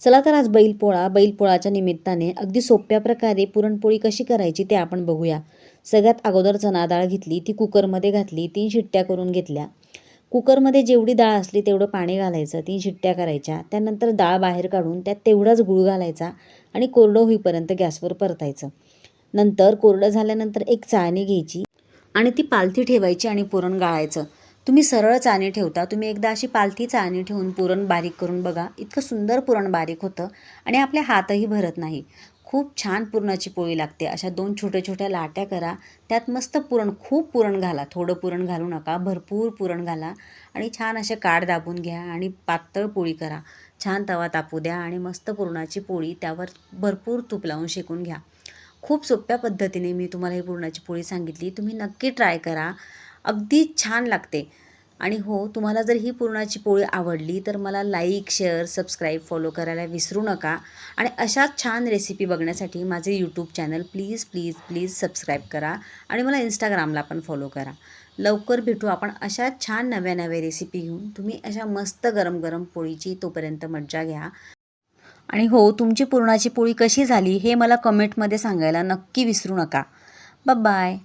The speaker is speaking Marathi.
चला तर आज बैलपोळा बैलपोळाच्या निमित्ताने अगदी सोप्या प्रकारे पुरणपोळी कशी करायची ते आपण बघूया. सगळ्यात अगोदर चणा डाळ घेतली ती कुकरमध्ये घातली तीन शिट्ट्या करून घेतल्या. कुकरमध्ये जेवढी डाळ असली तेवढं पाणी घालायचं तीन शिट्ट्या करायच्या. त्यानंतर डाळ बाहेर काढून त्यात तेवढाच गूळ घालायचा आणि कोरडं होईपर्यंत गॅसवर परतायचं. नंतर कोरडं झाल्यानंतर एक चाळणी घ्यायची आणि ती पालथी ठेवायची आणि पुरण गाळायचं. तुम्ही सरळ चाळणी ठेवता. तुम्ही एकदा अशी पालथी चाळणी ठेवून पुरण बारीक करून बघा. इतकं सुंदर पुरण बारीक होतं आणि आपल्या हातही भरत नाही. खूप छान पुरणाची पोळी लागते. अशा दोन छोट्या छोट्या लाट्या करा. त्यात मस्त पुरण खूप पुरण घाला. थोडं पुरण घालू नका. भरपूर पुरण घाला आणि छान असे काड दाबून घ्या आणि पातळ पोळी करा. छान तवा तापू द्या आणि मस्त पुरणाची पोळी त्यावर भरपूर तूप लावून शेकून घ्या. खूप सोप्या पद्धतीने मी तुम्हाला ही पुरणाची पोळी सांगितली. तुम्ही नक्की ट्राय करा. अगदी छान लागते. आणि हो तुम्हाला जर ही पुरणाची पोळी आवडली तर मला लाईक शेअर सबस्क्राईब फॉलो करायला विसरू नका. आणि अशाच छान रेसिपी बघण्यासाठी माझे YouTube channel please please please subscribe करा आणि मला इंस्टाग्रामला पण फॉलो करा. लवकर भेटू आपण अशा छान नव्या नव्या रेसिपी घेऊन. तुम्ही अशा मस्त गरम गरम पोळीची तोपर्यंत मज्जा घ्या. आणि हो तुमची पुरणाची पोळी कशी झाली हे मला कमेंटमध्ये सांगायला नक्की विसरू नका. बाय